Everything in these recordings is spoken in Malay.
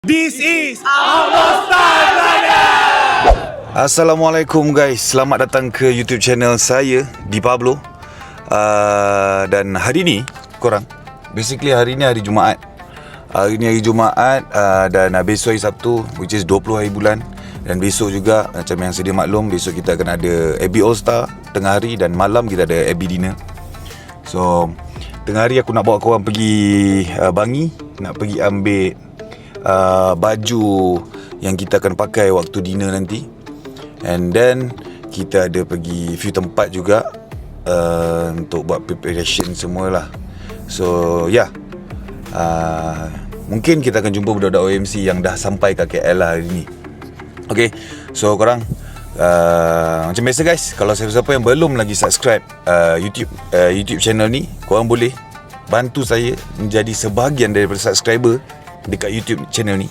This is Outlaw Style. Assalamualaikum guys, selamat datang ke YouTube channel saya di Pablo. Uh, dan hari ni korang, basically hari ni hari Jumaat. Hari ni hari Jumaat uh, dan uh, besok hari Sabtu which is 20 hari bulan dan besok juga macam yang sedia maklum besok kita akan ada AB All Star tengah hari dan malam kita ada AB dinner. So tengah hari aku nak bawa korang pergi uh, Bangi, nak pergi ambil uh, baju yang kita akan pakai waktu dinner nanti. And then kita ada pergi few tempat juga uh, untuk buat preparation semualah. So yeah. Uh, mungkin kita akan jumpa budak-budak OMC yang dah sampai ke KL lah hari ni. Okay, so korang uh, macam biasa guys, kalau siapa-siapa yang belum lagi subscribe uh, YouTube uh, YouTube channel ni, korang boleh bantu saya menjadi sebahagian daripada subscriber dekat YouTube channel ni.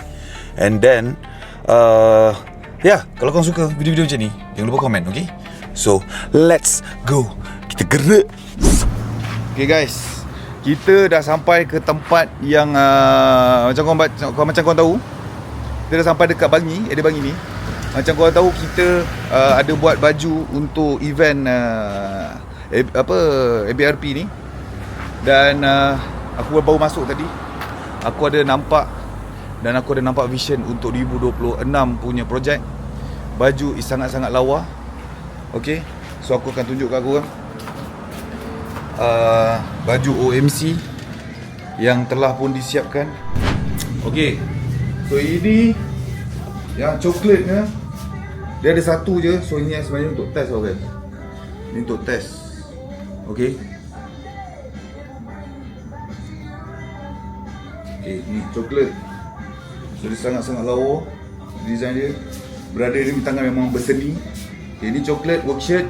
And then uh, Ya, yeah, kalau korang suka video-video macam ni Jangan lupa komen, okay? So, let's go. Kita gerak. Okay guys. Kita dah sampai ke tempat yang uh, Macam korang, macam korang tahu Kita dah sampai dekat Bangi Ada Bangi ni. Macam korang tahu kita uh, Ada buat baju untuk event uh, Apa ABRP ni. Dan uh, Aku baru masuk tadi Aku ada nampak dan aku ada nampak vision untuk 2026 punya projek. Baju is sangat-sangat lawa. Okay So aku akan tunjuk kat korang uh, Baju OMC Yang telah pun disiapkan. Okay So ini Yang coklat ni Dia ada satu je. So ini sebenarnya untuk test tau kan Ini untuk test. Okay Okay ni coklat. So dia sangat-sangat lawa Design dia. Berada ni tangan memang berseni. Okay, Ini coklat work shirt.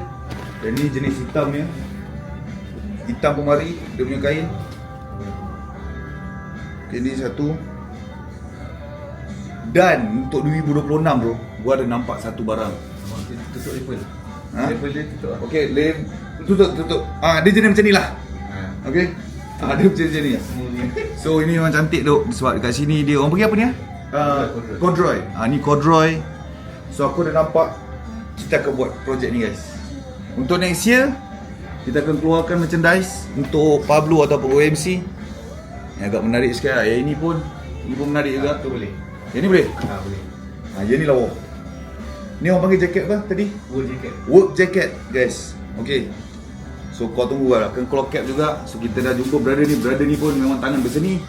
Dan ni jenis hitam ya. Hitam pemari Dia punya kain. Okay, Ini satu. Dan untuk 2026 bro Gua ada nampak satu barang. Tutup label. Ha? Label dia tutup. Okay, lem Tutup, tutup. Ah, Dia jenis macam ni lah. Ha. Okay Ah, dia macam ni. So ini memang cantik tu Sebab dekat sini dia Orang panggil apa ni ah? Uh, Corduroy. Ah, Ni corduroy. So aku dah nampak Kita akan buat projek ni guys. Untuk next year Kita akan keluarkan merchandise Untuk Pablo ataupun OMC Yang agak menarik sikit lah Yang ini pun Ini pun menarik juga. Tu boleh. Yang ni boleh? Ha boleh. Ha, yang ni lawa. Ni orang panggil jaket apa tadi? Wool jacket. Work jacket guys. Okay So kau tunggu lah. Akan keluar cap juga. So kita dah jumpa brother ni Brother ni pun memang tangan berseni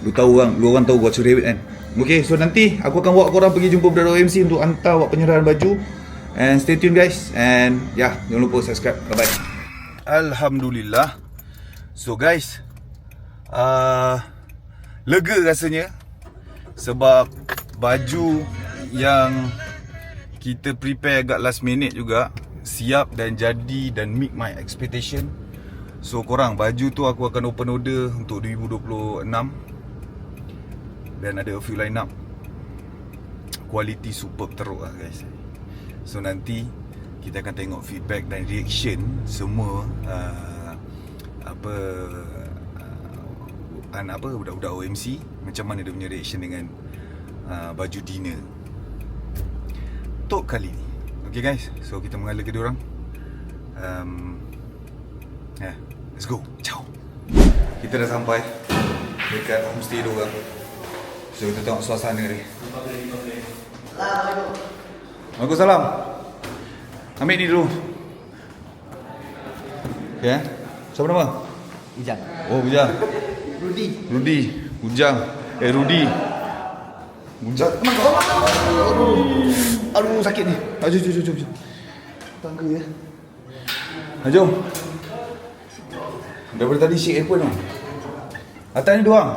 Lu tahu orang Lu orang tahu your habit kan? Okay so nanti Aku akan bawa korang pergi jumpa brother OMC Untuk hantar buat penyerahan baju. And stay tune guys. And yeah Jangan lupa subscribe. Bye bye Alhamdulillah. So guys uh, Lega rasanya Sebab Baju Yang Kita prepare agak last minute juga Siap dan jadi Dan meet my expectation. So korang Baju tu aku akan open order Untuk 2026 Dan ada a few line up. Quality superb teruk lah guys. So nanti Kita akan tengok feedback dan reaction Semua uh, Apa uh, Anak apa Budak-budak OMC Macam mana dia punya reaction dengan uh, Baju dinner. Untuk kali ni Okay guys. So kita mengalir ke diorang. Um, yeah, Let's go. Ciao. Kita dah sampai Dekat homestay diorang So kita tengok suasana ni Waalaikumsalam. Ambil ni dulu. Okay eh Siapa nama? Ujang Oh Bujang Rudy. Rudi Bujang Eh Rudi Bujang Kenapa kau? Aduh. Aduh sakit ni. Aduh jom jom jom jom Tangga ya. Ha, jom. Daripada tadi shake handphone tau. Atas ni doang.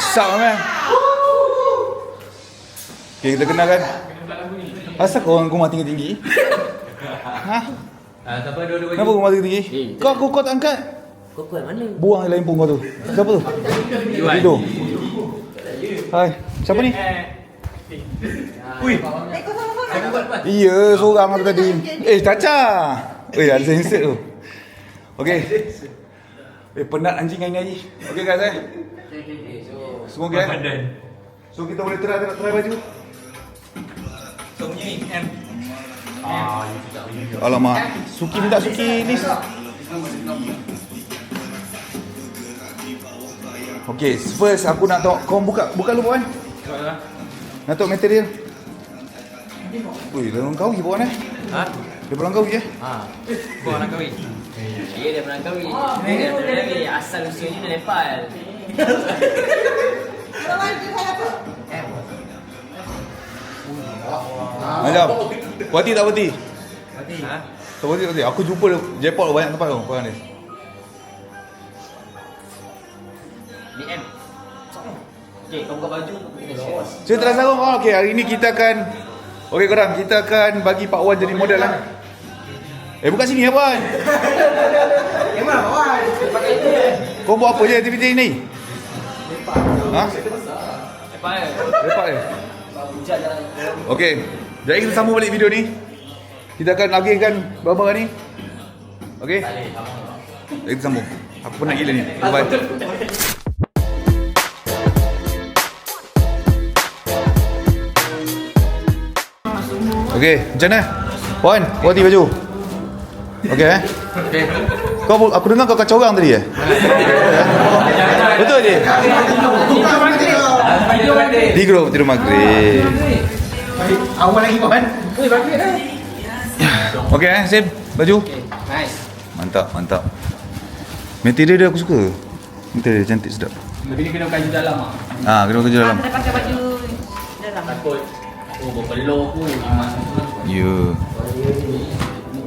Sap man Okay kita kenal kan Asal kau orang rumah tinggi-tinggi? Ha? Ah, siapa dua-dua Kenapa rumah tinggi-tinggi? Kau kau kau tak angkat? Kau kuat mana? Buang yang lain pun kau tu Siapa tu? Tidur Hai Siapa ni? Ui Iya seorang tu tadi Eh Caca Eh ada sensor tu Okay. Eh penat anjing hari ni Haji. Okay guys eh. Semua okay eh? So kita boleh try try, baju. Alamak, Suki minta Suki list. Okay, first aku nak tahu kau buka buka lu kan? Nak tahu material. Ui, dalam kau je bukan eh? Ha? Dia pulang kau je. Ha. Kau orang kahwin. Dia dia pernah kahwin. Dia pernah kahwin. Asal usulnya dari Nepal. Macam. Wati tak wati? Ha? Tak wati tak wati. Aku jumpa Jaipur banyak tempat tu. Korang ni. DM. Okay, kau buka baju. Share. Saya terasa sarung. Oh, okay, hari ni kita akan Okey korang, kita akan bagi Pak Wan jadi model lah. Eh bukan sini ya Wan. Memang kawan. Kau buat apa je aktiviti ni? Ha? Nepal. Lepak eh? Hujan jalan. Okey. Jadi kita sambung balik video ni. Kita akan agihkan barang-barang ni. Okey? Jadi kita sambung. Aku penat gila ni. Bye. Okey, macam mana? Puan, buati baju. Okey eh? Okay. Kau aku dengar kau kacau orang tadi eh? Betul je? Di grup tidur maghrib. Awal lagi kawan. Oi, bagi dah. Okey eh, Sim, baju. Nice. Mantap, mantap. Material dia aku suka. Material dia cantik sedap. Lebih ni kena kaji dalam ah. Ah, kena kerja dalam. Kita pakai baju dalam. Takut. Oh, berpeluh aku. Memang. Ya.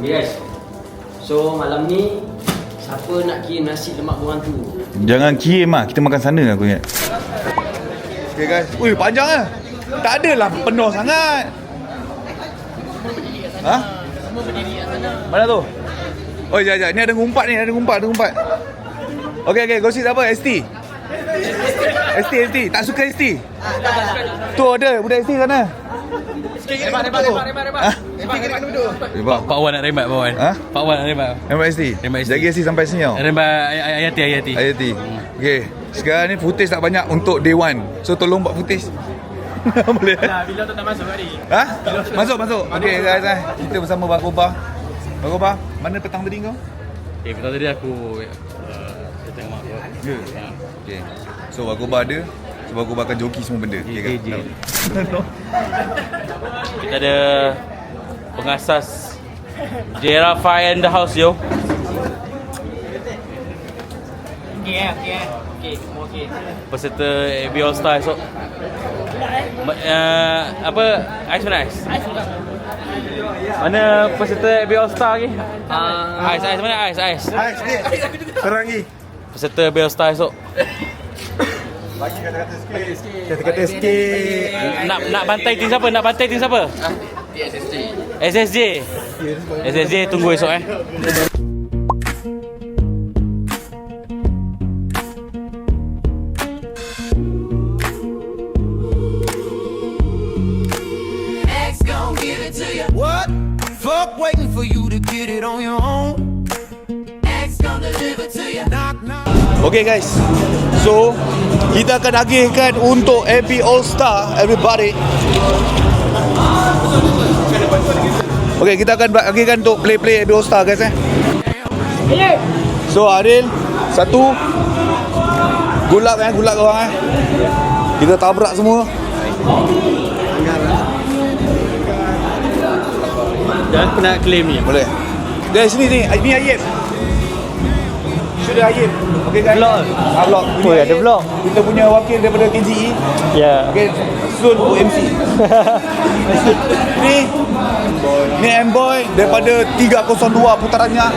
Yes. So malam ni siapa nak kira nasi lemak goreng tu? Jangan kirim lah, kita makan sana aku ingat. Okay guys. Ui, panjang lah. Tak adalah penuh sangat. Ha? Mana tu? Oh, jap, jap. Ni ada ngumpat ni, ada ngumpat, ada ngumpat. Okay, okay. Gosip apa? ST? ST, ST. Tak suka ST? Tu ada, budak ST sana. Rebat, rebat, rebat, rebat, rebat. Ha? Pak, Pak Wan nak rembat Pak Wan. Ha? Pak Wan nak rembat. Rembat ST? Rembat ST. Jaga ST sampai sini tau. Ay- Ayati Ayati. Ayati. Okay. Sekarang ni footage tak banyak untuk day one. So tolong buat footage. Boleh? Nah, bila tu tak masuk tadi. Ha? Masuk, masuk. Okay guys eh. Kita bersama Bakoba. Bakoba, mana petang tadi kau? Eh, betul tadi aku uh, saya tengok mak aku. Ya. Okay. So Bakoba ada. So Bakoba akan joki semua benda. Okay, Okay, kan? Kita ada pengasas Jera Fire in the house yo. Okey eh, okey eh. Okey, semua okey. Peserta AB All Star esok. Ma- uh, apa? Ice mana ice? Mana peserta AB All Star lagi? Ah, Ice, ice mana ice, ice. Hai, sikit. Serang lagi. Peserta AB All Star esok. Kata-kata sikit. Nak nak bantai tim siapa? Nak bantai tim siapa? SSJ. SSJ. SSJ tunggu esok eh. Okay guys. So, kita akan agihkan untuk AB All Star everybody. Okay, kita akan agihkan untuk play-play AB All Star guys eh. So, Aril satu Gulak eh, gulak korang eh. Kita tabrak semua. Jangan kena claim ni. Boleh. Guys, sini sini. Ini Ayib. Sudah Ayib. Okay guys. Vlog. Ah, vlog. Oh, ada Ayib. vlog. Kita punya wakil daripada KGE. Ya. Okay, soon OMC. ni ni M-Boy daripada 302 putarannya.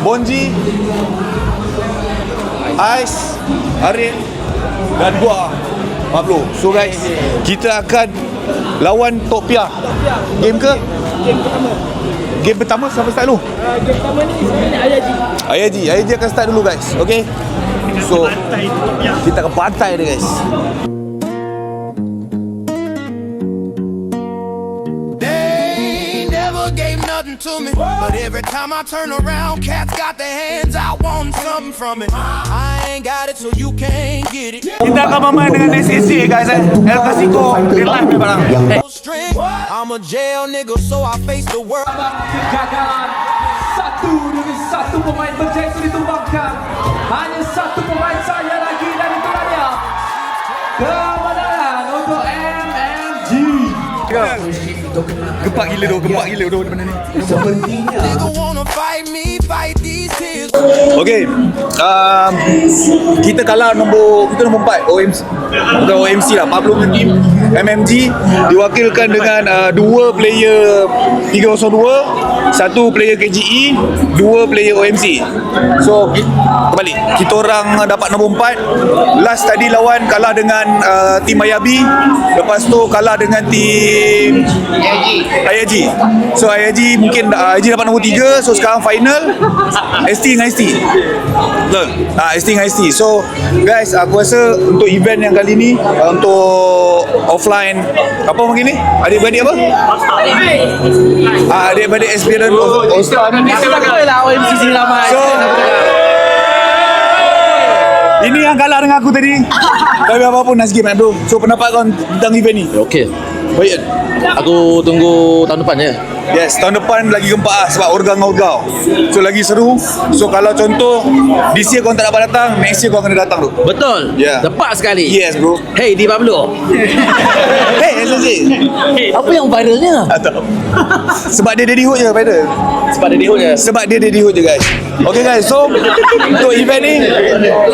Bonji, Ais, Arif dan gua Pablo. So guys, kita akan lawan Topia. Game ke? Game pertama. Game pertama siapa start dulu? Uh, game pertama ni sebenarnya Ayaji. Ayaji, Ayaji akan start dulu guys. Okay? So, kita akan bantai dia guys. Nothing nothing to me. But every time I turn around, cats got their hands out wanting something from it. I ain't got it, so you can't get it. Kita akan bermain dengan SSA guys eh. El Clasico real life ni barang. I'm a jail nigga, so I face the world. Kegagalan satu demi satu pemain berjaya ditumbangkan. Hanya satu pemain saja lagi dan itulah dia. Gempak gila tu, gempak gila tu benda ni. Tears. Okay um, Kita kalah nombor Kita nombor 4 OMC Bukan OMC lah Pablo team MMG Diwakilkan dengan uh, Dua player 302 Satu player KGE Dua player OMC So Terbalik Kita orang dapat nombor 4 Last tadi lawan Kalah dengan uh, Tim Ayabi. Lepas tu kalah dengan tim IAG So IAG mungkin uh, IAG dapat nombor 3 So sekarang final. ST dengan ST Betul. Ah, ST dengan ST So guys aku rasa Untuk event yang kali ni uh, Untuk Offline. Apa panggil ni Adik-beradik apa? Ah, adik-beradik All Star ni So ini yang kalah dengan aku tadi. Tapi apa-apa nak sikit man bro So pendapat kau tentang event ni? Okey. Baik Aku tunggu tahun depan je. Yes, tahun depan lagi gempak lah sebab organ orgau. So lagi seru. So kalau contoh this year kau tak dapat datang, next year kau kena datang tu. Betul. Ya. Tepat sekali. Yes, bro. Hey, di Pablo. Hey, SSC. Apa yang viralnya? Atau sebab dia daddy hood je pada. Sebab dia dihut je. Sebab dia daddy hood je guys. Okay guys, so untuk event ni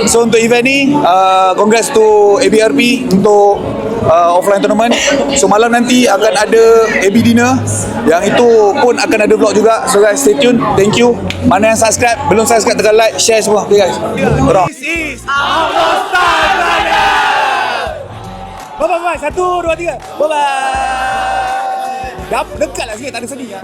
so untuk event ni uh, congrats to ABRP untuk uh, offline tournament. So malam nanti akan ada AB dinner yang itu pun akan ada vlog juga. So guys stay tune. Thank you. Mana yang subscribe, belum subscribe tekan like, share semua. Okay guys. Orang. This is Bye bye bye. Satu, dua, tiga. Bye bye. Dekat lah sikit, tak ada sedih. Ya.